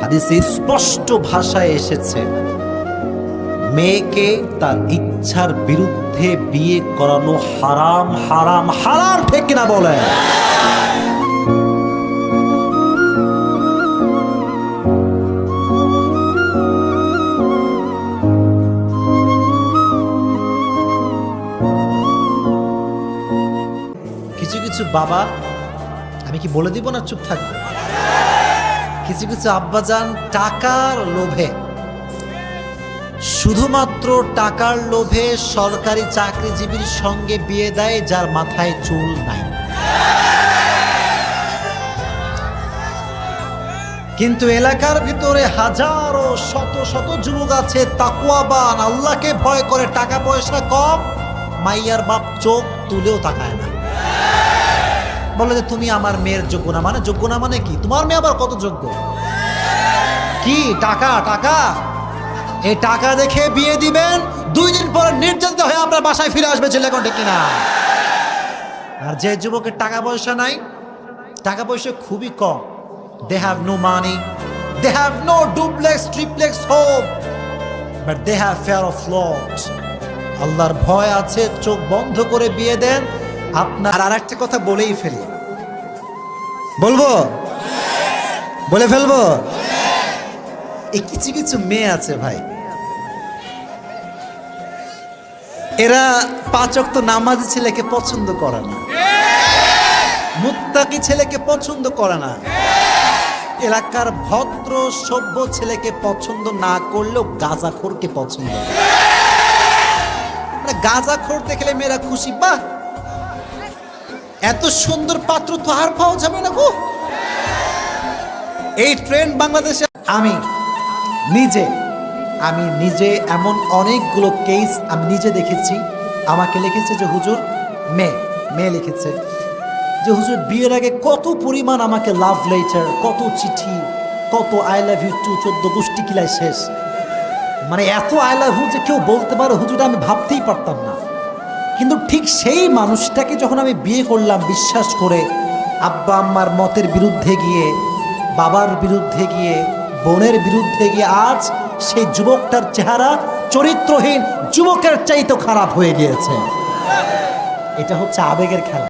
হাদিসে স্পষ্ট ভাষায় এসেছে, মেয়েকে তার ইচ্ছার বিরুদ্ধে বিয়ে করানো হারাম হারাম হারাম ঠিক কিনা বলে কিছু কিছু বাবা, আমি কি বলে দিব না চুপ থাকব? কিছু কিছু আব্বাজান টাকার লোভে। শুধুমাত্র টাকার লোভে সরকারি চাকরিজীবীর সঙ্গে বিয়ে দেয় যার মাথায় চুল নাই। কিন্তু এলাকার ভিতরে হাজারো, শত শত যুবক আছে তাকুয়াবান আল্লাহকে ভয় করে টাকা পয়সা কম, মাইয়ার বাপ চোখ তুলেও তাকায় না। বলে যে তুমি আমার মেয়ের যোগ্য না। মানে যোগ্য না মানে কি? তোমার মেয়ে আবার কত যোগ্য? কি? টাকা? টাকা? এই টাকা দেখে বিয়ে দিবেন, দুই দিন পরে নির্যাতিত হয়ে আপনার বাসায় ফিরে আসবে ছেলে কোনটা কিনা? আর যে যুবকের টাকা পয়সা নাই, টাকা পয়সা খুবই কম। They have no money they have no duplex triplex home but they have fear of lot আল্লাহর ভয় আছে, চোখ বন্ধ করে বিয়ে দেন আপনার আর একটা কথা বলেই ফেলি। বলব? বলে ফেলব? এই কিছু কিছু মেয়ে আছে ভাই। এরা পাচক তো নামাজি ছেলেকে পছন্দ করে না। মুত্তাকি ছেলেকে পছন্দ করে না। এলাকার ভদ্র, সভ্য ছেলেকে পছন্দ না করলেও গাঁজাখোরকে পছন্দ। মানে গাঁজাখোর দেখলে মেয়েরা খুশি, বাহ! এত সুন্দর পাত্র তো আর পাওয়া যাবে না গো এই ট্রেন্ড বাংলাদেশে, আমি নিজে আমি নিজে এমন অনেকগুলো কেস আমি নিজে দেখেছি। আমাকে লিখেছে যে, হুজুর, মেয়ে মেয়ে লিখেছে যে, হুজুর, বিয়ের আগে কত পরিমাণ আমাকে লাভ লেটার কত চিঠি, কত আই লাভ ইউ টু চোদ্দ গোষ্ঠী কিলায় শেষ? মানে এত আই লাভ ইউ যে কেউ বলতে পারে, হুজুর, আমি ভাবতেই পারতাম না। কিন্তু ঠিক সেই মানুষটাকে যখন আমি বিয়ে করলাম, বিশ্বাস করে আব্বা আম্মার মতের বিরুদ্ধে গিয়ে, বাবার বিরুদ্ধে গিয়ে, বোনের বিরুদ্ধে গিয়ে আজ সেই যুবকটার চেহারা চরিত্রহীন, যুবকের চাইতে খারাপ হয়ে গিয়েছে। এটা হচ্ছে আবেগের খেলা।